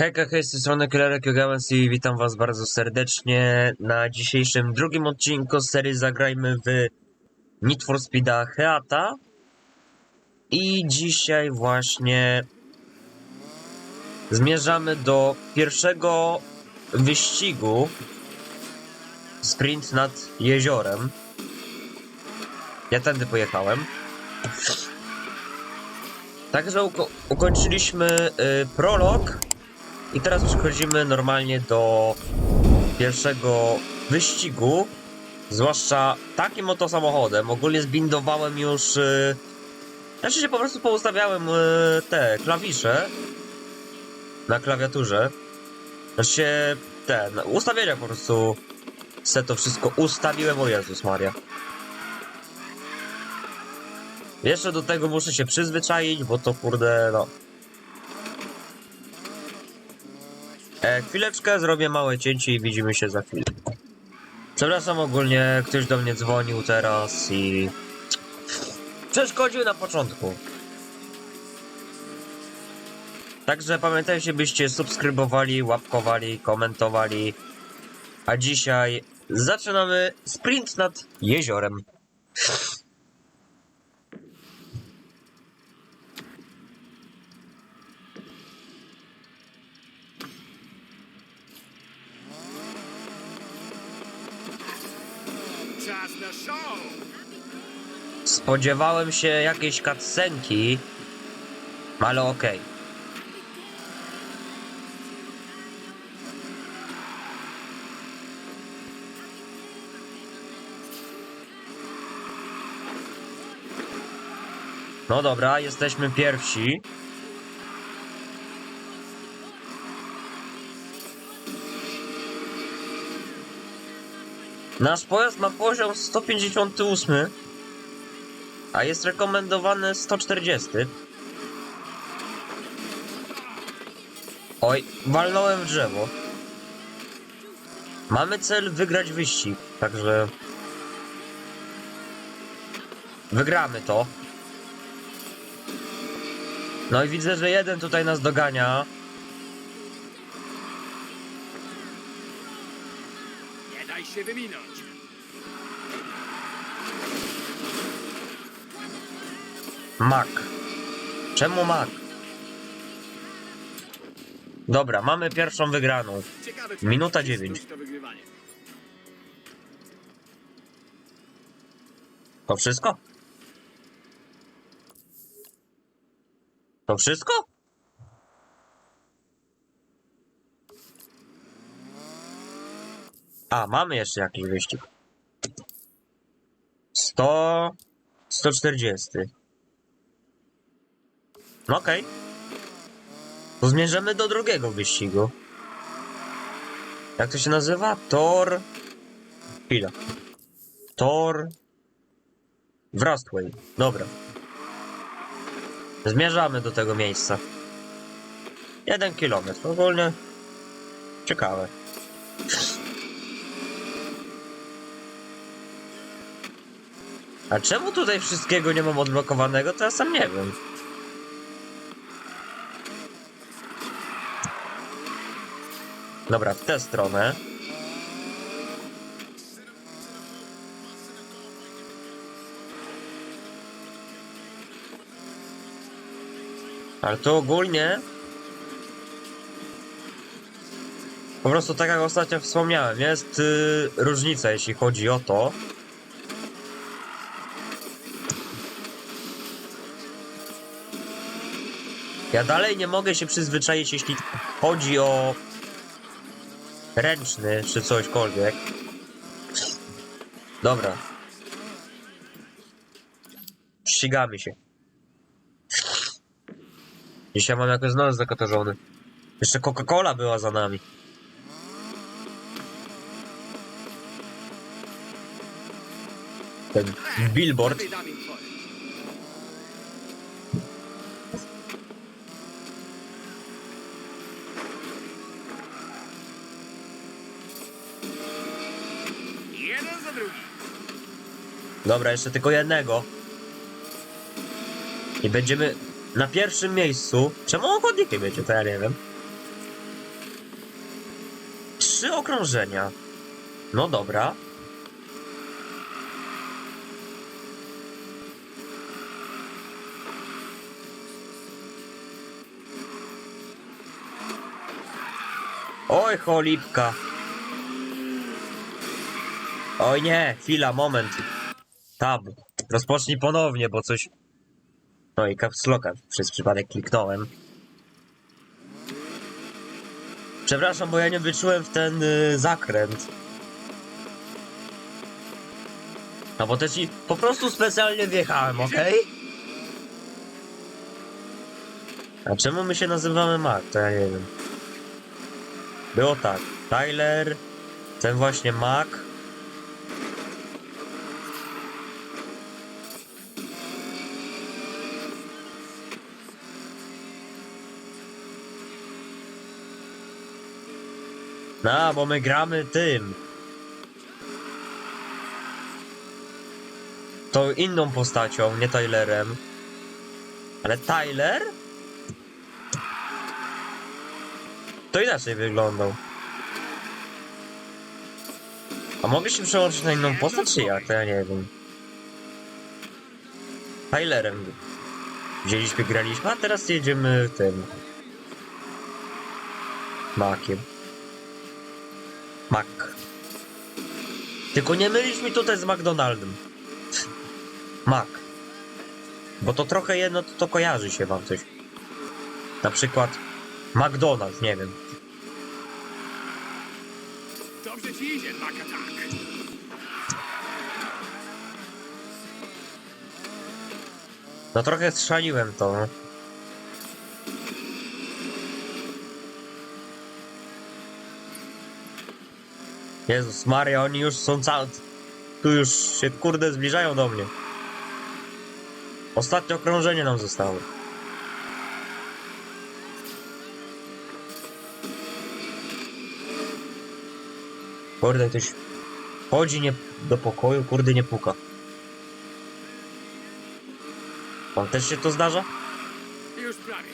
Hejka, hej, z tej strony Gamers i witam was bardzo serdecznie na dzisiejszym drugim odcinku serii Zagrajmy w Need for Speeda Heata. I dzisiaj właśnie zmierzamy do pierwszego wyścigu sprint nad jeziorem. Ja tędy pojechałem. Także uko ukończyliśmy y, prolog i teraz przechodzimy normalnie do pierwszego wyścigu. Zwłaszcza takim oto samochodem. Ogólnie zbindowałem już. Yy... Znaczy się po prostu poustawiałem yy, te klawisze na klawiaturze. Znaczy się te na ustawienia po prostu se to wszystko ustawiłem. O Jezus Maria. Jeszcze do tego muszę się przyzwyczaić, bo to kurde no. E, chwileczkę, zrobię małe cięcie i widzimy się za chwilę. Przepraszam ogólnie, ktoś do mnie dzwonił teraz i... Przeszkodził na początku. Także pamiętajcie, byście subskrybowali, łapkowali, komentowali. A dzisiaj zaczynamy sprint nad jeziorem. Spodziewałem się jakiejś cutscenki, ale okej. No dobra, jesteśmy pierwsi. Nasz pojazd ma poziom 158. A jest rekomendowany 140. Oj, walnąłem w drzewo. Mamy cel wygrać wyścig, także... Wygramy to. No i widzę, że jeden tutaj nas dogania. Się wyminąć! Mak. Czemu mak? Dobra, mamy pierwszą wygraną. Ciekawe, czy Minuta dziewięć. to wygrywanie. To wszystko? To wszystko? A, mamy jeszcze jakiś wyścig. 100... 140. No okej. To zmierzamy do drugiego wyścigu. Jak to się nazywa? Tor... Chwila. Tor... Wrastway. Dobra. Zmierzamy do tego miejsca. Jeden kilometr. Ogólnie ciekawe. A czemu tutaj wszystkiego nie mam odblokowanego, to ja sam nie wiem. Dobra, w tę stronę. Ale to ogólnie... Po prostu tak jak ostatnio wspomniałem, jest y, różnica jeśli chodzi o to. Ja dalej nie mogę się przyzwyczaić jeśli chodzi o ręczny czy cośkolwiek. Dobra. Ścigamy się. Dzisiaj mam jakoś nos zakatarzony. Jeszcze Coca-Cola była za nami. Ten billboard. Wydam im twoje. Jeden za drugim. Dobra, jeszcze tylko jednego. I będziemy na pierwszym miejscu. Czemu on chodnikiem wiecie, to ja nie wiem. trzy okrążenia. No dobra. Oj, cholipka. Oj nie, chwila, moment. Tab. Rozpocznij ponownie, bo coś... No i caps locka przez przypadek kliknąłem. Przepraszam, bo ja nie wyczułem w ten y, zakręt. No bo też i po prostu specjalnie wjechałem, okej? A czemu my się nazywamy Mark? To ja nie wiem. Było tak. Tyler, ten właśnie Mac. No, bo my gramy tym. To inną postacią, nie Tylerem. Ale Tyler? To inaczej wyglądał. A mogę się przełączyć na inną postać, czy jak? To ja nie wiem. Tylerem wzięliśmy, graliśmy, a teraz jedziemy tym. Makiem. Mac. Tylko nie mylisz mi tutaj z McDonaldem. Mac. Bo to trochę jedno, to, to kojarzy się wam coś. Na przykład McDonald's, nie wiem. Dobrze ci idzie, Makatak. No trochę strzeliłem to. Jezus Maria, oni już są cały... Tu już się kurde zbliżają do mnie. Ostatnie okrążenie nam zostało. Kurde, ktoś chodzi nie do pokoju, kurde nie puka. Wam też się to zdarza? Już prawie.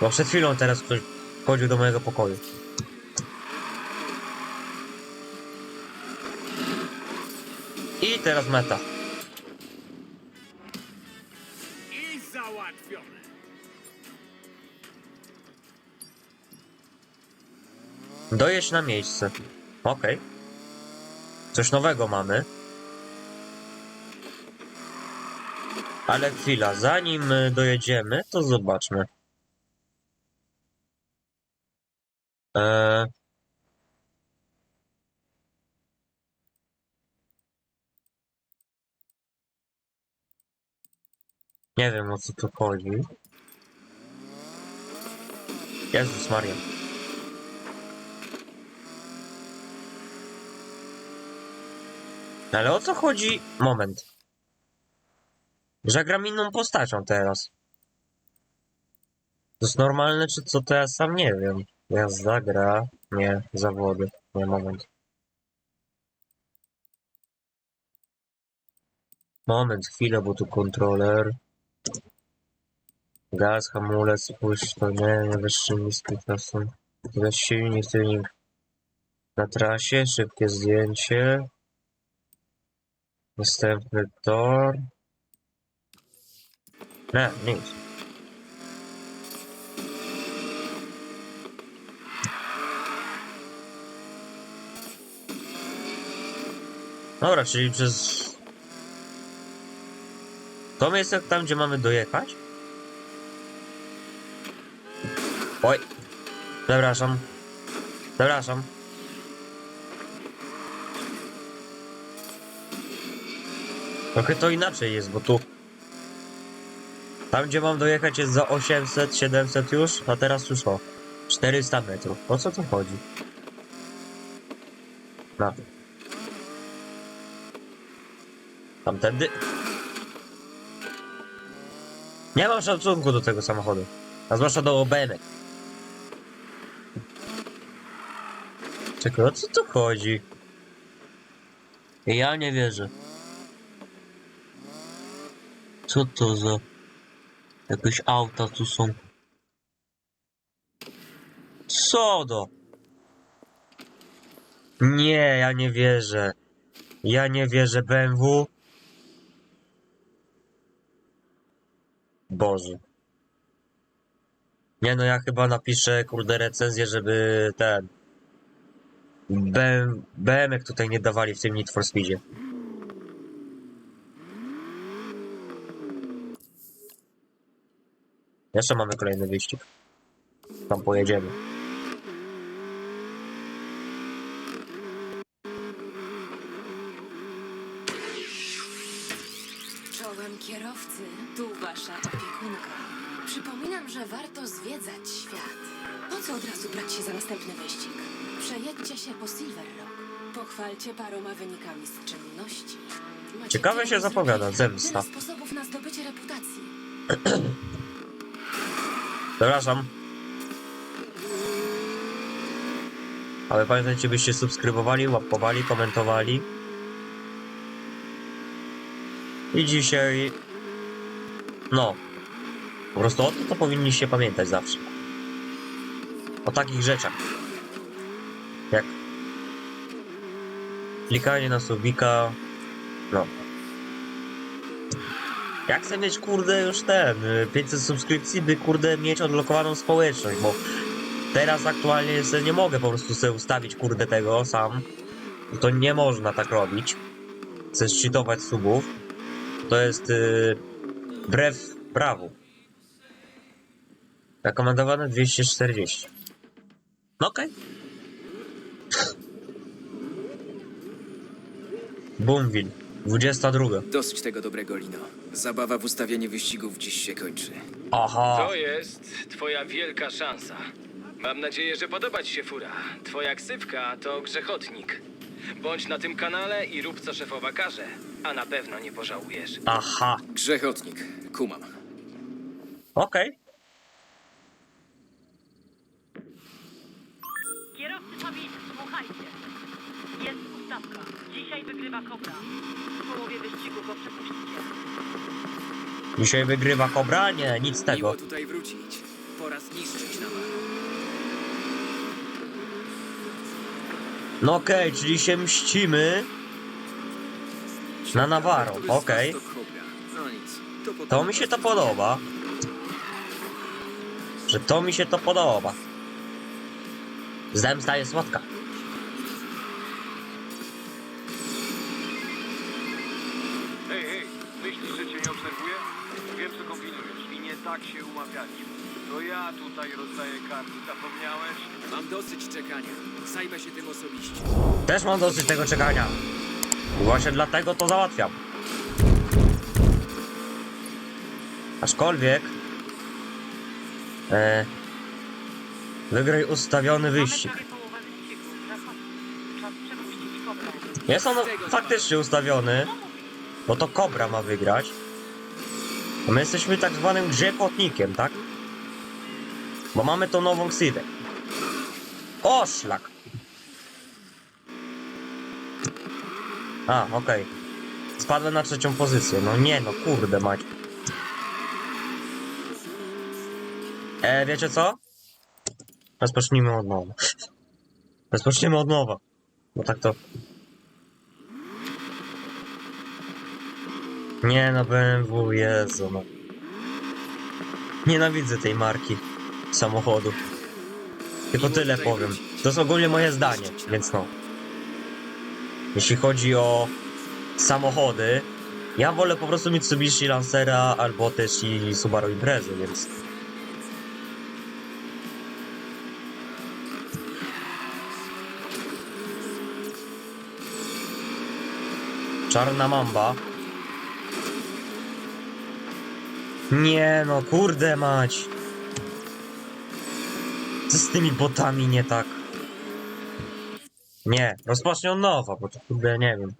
Bo przed chwilą teraz ktoś wchodził do mojego pokoju. I teraz meta. I załatwione. Dojeść na miejsce. Okej. Coś nowego mamy. Ale chwila, zanim dojedziemy, to zobaczmy. Eee... Nie wiem o co tu chodzi. Jezus Maria. Ale o co chodzi? Moment. Że gram inną postacią teraz. To jest normalne, czy co to ja sam nie wiem. Jazda, gra, nie, zawody. Nie, moment. Moment, chwilę, bo tu kontroler. Gaz, hamulec, puść to nie, nie wyższy, niski to są. Teraz silnik, silnik. Na trasie, szybkie zdjęcie. Następny tor. Nie, nic. Dobra, czyli przez... To miejsce tam, gdzie mamy dojechać? Oj. Przepraszam. Przepraszam. Trochę to inaczej jest, bo tu... Tam, gdzie mam dojechać jest za 800, 700 już, a teraz już o 400 metrów. O co tu chodzi? No. Tamtędy? Nie mam szacunku do tego samochodu. A zwłaszcza do BMW. O co tu chodzi? Ja nie wierzę. Co to za... Jakieś auta tu są. Co do? Nie, ja nie wierzę. Ja nie wierzę BMW. Boże. Nie no, ja chyba napiszę, kurde, recenzję, żeby ten... BM, BM tutaj nie dawali w tym Need for Speedzie. Jeszcze mamy kolejny wyścig. Tam pojedziemy. Czołem kierowcy, tu wasza opiekunka. Że warto zwiedzać świat. Po co od razu brać się za następny wyścig? Przejedźcie się po Silver Rock. Pochwalcie paroma wynikami z czynności. Macie Ciekawe się zapowiada, zemsta. Tyle sposobów na zdobycie reputacji. Przepraszam. Ale pamiętajcie, byście subskrybowali, łapkowali, komentowali. I dzisiaj... No. Po prostu o tym to powinniście pamiętać zawsze. O takich rzeczach. Jak... Klikanie na subika... No. Jak chcę mieć, kurde, już ten, y, 500 subskrypcji, by, kurde, mieć odblokowaną społeczność, bo teraz aktualnie sobie nie mogę po prostu sobie ustawić, kurde, tego sam. To nie można tak robić. Chcę szczytować subów. To jest yy, wbrew prawu. Rekomendowane 240. No okej. Boomville. 22. Dosyć tego dobrego, Lino. Zabawa w ustawianie wyścigów dziś się kończy. Aha. To jest twoja wielka szansa. Mam nadzieję, że podoba ci się fura. Twoja ksywka to grzechotnik. Bądź na tym kanale i rób co szefowa każe, a na pewno nie pożałujesz. Aha. Grzechotnik. Kumam. Okej. Wygrywa Kobra. W połowie wyścigu go przepuścicie. Dzisiaj wygrywa Kobra? Nie, nic z tego. Miło tutaj wrócić. Pora zniszczyć. No okej, czyli się mścimy. Na Navarro, okej. to? No To mi się to podoba. Że to mi się to podoba. Zemsta jest słodka. Tak się umawialiśmy. To ja tutaj rozdaję karty, zapomniałeś? Mam dosyć czekania. Zajmę się tym osobiście. Też mam dosyć tego czekania. Właśnie dlatego to załatwiam. Aczkolwiek... E, wygraj ustawiony wyścig. Jest on faktycznie ustawiony, bo to Kobra ma wygrać. My jesteśmy tak zwanym grzechotnikiem, tak? Bo mamy tą nową ksywę. O, szlak! A, okej. Spadłem na trzecią pozycję. No nie, no kurde mać. E, wiecie co? Rozpocznijmy od nowa. Rozpoczniemy od nowa. Bo tak to... Nie no, BMW, Jezu no. Nienawidzę tej marki samochodu. Tylko tyle powiem. To jest ogólnie moje zdanie, więc no. Jeśli chodzi o samochody, ja wolę po prostu Mitsubishi Lancera albo też i Subaru Imprezy, więc... Czarna Mamba. Nie no, kurde mać. Co z tymi botami nie tak? Nie, rozpocznij od nowa, bo to kurde nie wiem.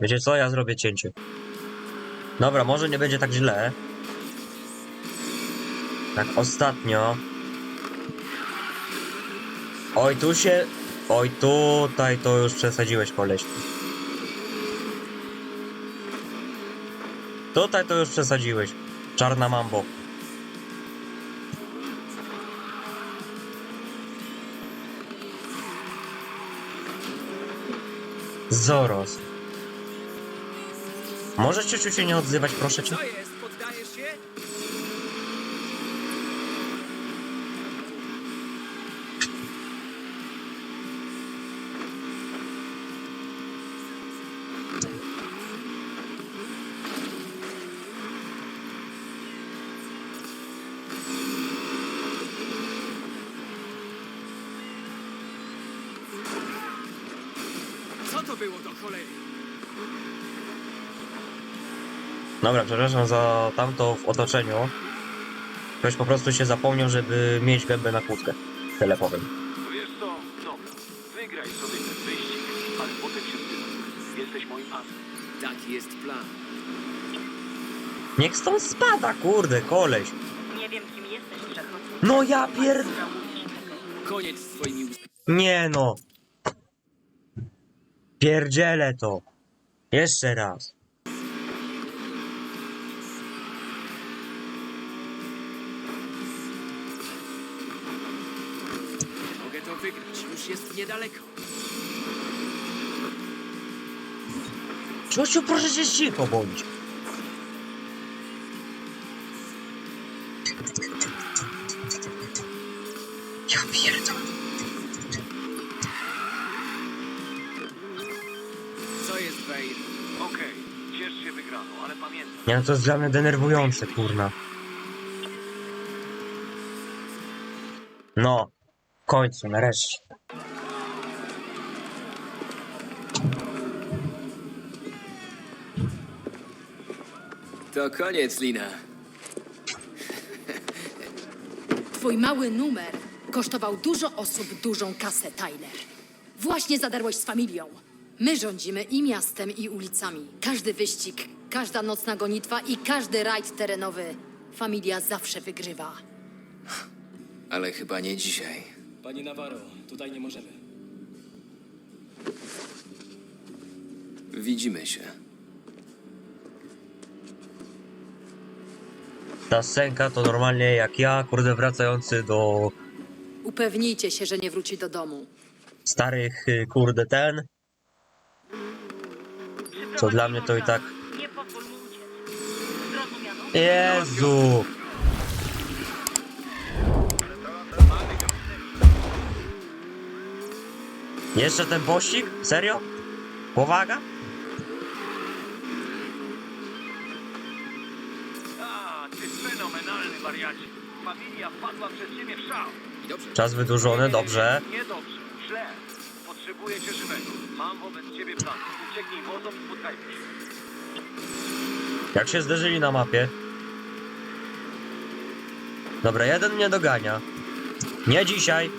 Wiecie co, ja zrobię cięcie. Dobra, może nie będzie tak źle. Tak ostatnio. Oj, tu się... Oj, tutaj to już przesadziłeś, koleś. Tutaj to już przesadziłeś. Czarna mambo. Zoros. Możesz ciociu się nie odzywać, proszę cię? Jest? Dobra, przepraszam za tamto w otoczeniu. Ktoś po prostu się zapomniał, żeby mieć gębę na kłódkę. Tyle powiem. Wiesz co? Dobra, wygraj sobie ten wyścig, ale potem się zbywaj. Jesteś moim asem. Taki jest plan. Niech stąd spada, kurde, koleś. Nie wiem, kim jesteś. No ja pier... Koniec z twoimi Nie no. Pierdzielę to. Jeszcze raz. Ciociu, proszę się cicho bądź. Ja pierdolę. Co jest, Weir? Okej, ciesz się wygraną, ale pamiętaj. Nie no, to jest dla mnie denerwujące, kurna. No. W końcu, nareszcie. To koniec, Lina. Twój mały numer kosztował dużo osób dużą kasę, Tyler. Właśnie zadarłeś z familią. My rządzimy i miastem, i ulicami. Każdy wyścig, każda nocna gonitwa i każdy rajd terenowy. Familia zawsze wygrywa. Ale chyba nie dzisiaj. Pani Navarro, tutaj nie możemy. Widzimy się. Ta scenka to normalnie jak ja, kurde, wracający do Upewnijcie się, że nie wróci do domu. starych, y, kurde, ten. Co dla mnie to i tak... Nie pozwól mu uciec. Zrozumiano? Jezu! Jeszcze ten pościg? Serio? Powaga? Wpadła przez ciebie w szał. I dobrze. Czas wydłużony, dobrze. Niedobrze, źle. Potrzebuję cię żywego. Mam wobec ciebie plan. Ucieknij i spotkajmy się. Jak się zderzyli na mapie? Dobra, jeden mnie dogania. Nie dzisiaj.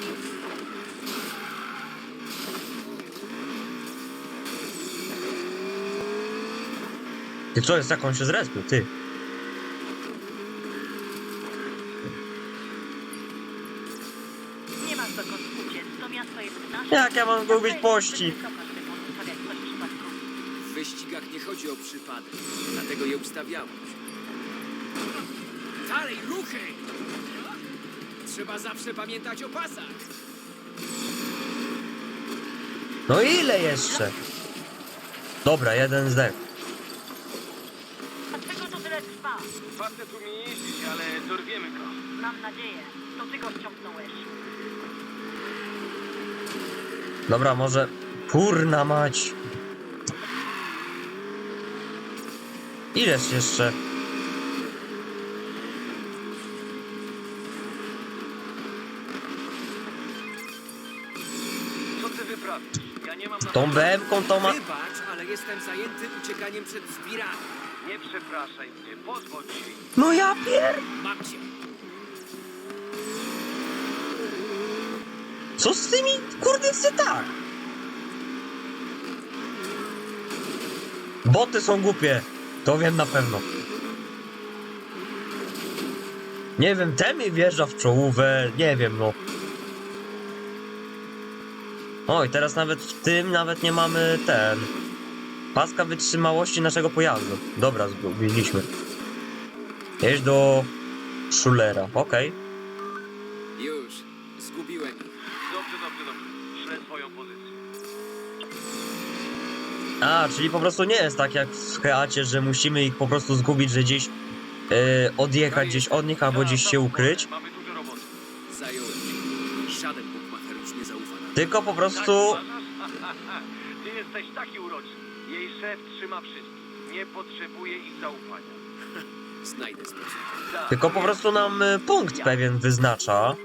Ty co jest, jak on się zrespił, ty? Nie masz dokąd uciec. To miasto jest nasze. Jak ja mam zgubić pościg? W wyścigach nie chodzi o przypadek. Dlatego je ustawiałem. Dalej, ruchy! Trzeba zawsze pamiętać o pasach. No ile jeszcze? Dobra, jeden zdech. Dlaczego to tyle trwa? Facet umie jeździć, ale dorwiemy go. Mam nadzieję. To ty go ściągnąłeś. Dobra, może... Kurna mać. Ileż jeszcze? Co ty wyprawiasz? Ja nie mam na Tą BM-ką to ma... Wybacz, ale jestem zajęty uciekaniem przed zbirami. Nie przepraszaj mnie, pozwól ci. No ja pier... Mam cię. Co z tymi kurde jest tak? Boty są głupie. To wiem na pewno. Nie wiem, ten mi wjeżdża w czołówę, nie wiem no. Oj, teraz nawet w tym nawet nie mamy ten. Paska wytrzymałości naszego pojazdu. Dobra, zgubiliśmy. Jedź do Schulera, okej. Już. Zgubiłem ich. Dobrze, dobrze, dobrze. Ślę twoją pozycję. A, czyli po prostu nie jest tak jak w Heacie, że musimy ich po prostu zgubić, że gdzieś e, odjechać gdzieś od nich albo gdzieś się ukryć. Mamy dużo roboty. Zająłem się. Żaden bukmacher już nie zaufa nam. Tylko po prostu. Ty jesteś taki uroczy. Jej szef trzyma wszystkich. Nie potrzebuje ich zaufania. Znajdę sposób. Tak, Tylko po prostu nam e, punkt pewien wyznacza.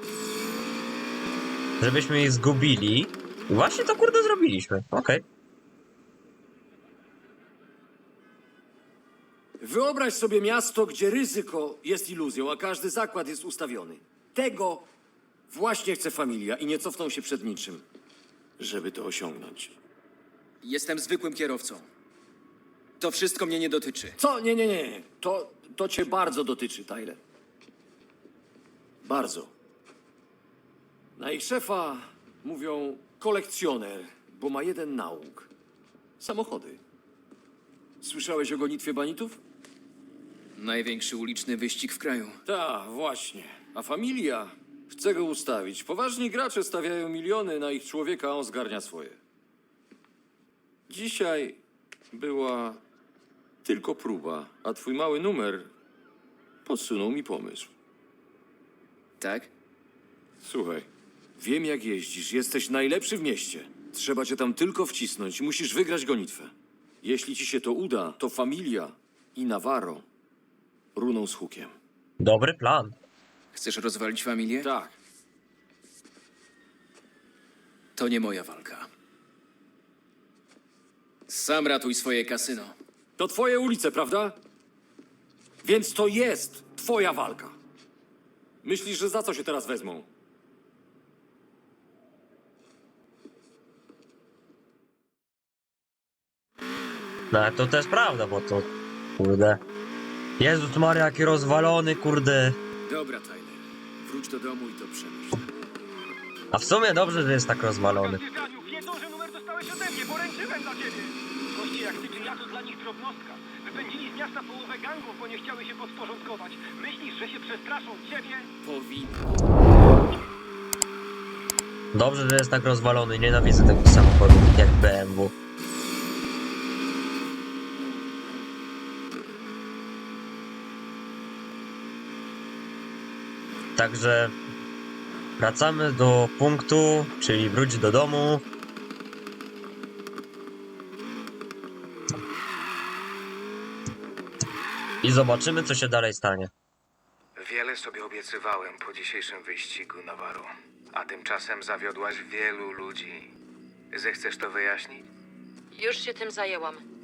Żebyśmy ich zgubili. I właśnie to kurde zrobiliśmy. Okej. Wyobraź sobie miasto, gdzie ryzyko jest iluzją, a każdy zakład jest ustawiony. Tego właśnie chce familia i nie cofną się przed niczym, żeby to osiągnąć. Jestem zwykłym kierowcą. To wszystko mnie nie dotyczy. Co? Nie, nie, nie. To, to cię bardzo dotyczy, Tyler. Bardzo. Na ich szefa mówią kolekcjoner, bo ma jeden nauk. Samochody. Słyszałeś o gonitwie banitów? Największy uliczny wyścig w kraju. Tak, właśnie. A familia chce go ustawić. Poważni gracze stawiają miliony na ich człowieka, a on zgarnia swoje. Dzisiaj była tylko próba, a twój mały numer podsunął mi pomysł. Tak? Słuchaj, wiem jak jeździsz, jesteś najlepszy w mieście. Trzeba cię tam tylko wcisnąć, musisz wygrać gonitwę. Jeśli ci się to uda, to familia i Navarro runą z hukiem. Dobry plan. Chcesz rozwalić familię? Tak. To nie moja walka. Sam ratuj swoje kasyno. To twoje ulice, prawda? Więc to jest twoja walka. Myślisz, że za co się teraz wezmą? No ale to też prawda, bo to. Kurde. Jezus Maria, jaki rozwalony, kurde. Dobra, Tyler. Wróć do domu i to przemyśl. A w sumie dobrze, że jest tak rozwalony. Wiedzą, że numer dostałeś ode mnie, poręczyłem dla ciebie. Goście jak ty, ja to dla nich drobnostka. Wypędzili z miasta połowę gangów, bo nie chciały się podporządkować. Myślisz, że się przestraszą ciebie? Powinno. Dobrze, że jest tak rozwalony. Nienawidzę takich samochodów jak BMW. Także wracamy do punktu, czyli wróć do domu. I zobaczymy, co się dalej stanie. Wiele sobie obiecywałem po dzisiejszym wyścigu, Navarro. A tymczasem zawiodłaś wielu ludzi. Zechcesz to wyjaśnić? Już się tym zajęłam.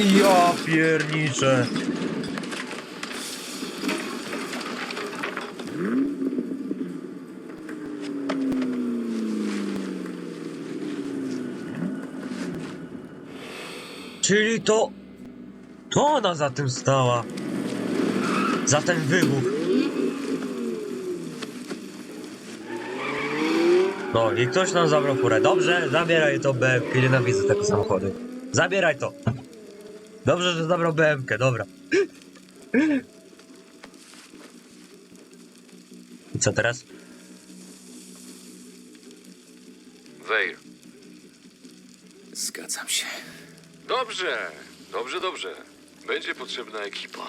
Ja pierniczę. Czyli to... To ona za tym stała. Za ten wybuch. No i ktoś nam zabrał furę. Dobrze, zabieraj to BMK. Nienawidzę tego samochody. Zabieraj to. Dobrze, że zabrał BMK, dobra. I co teraz? Weir. Zgadzam się. Dobrze, dobrze, dobrze. Będzie potrzebna ekipa.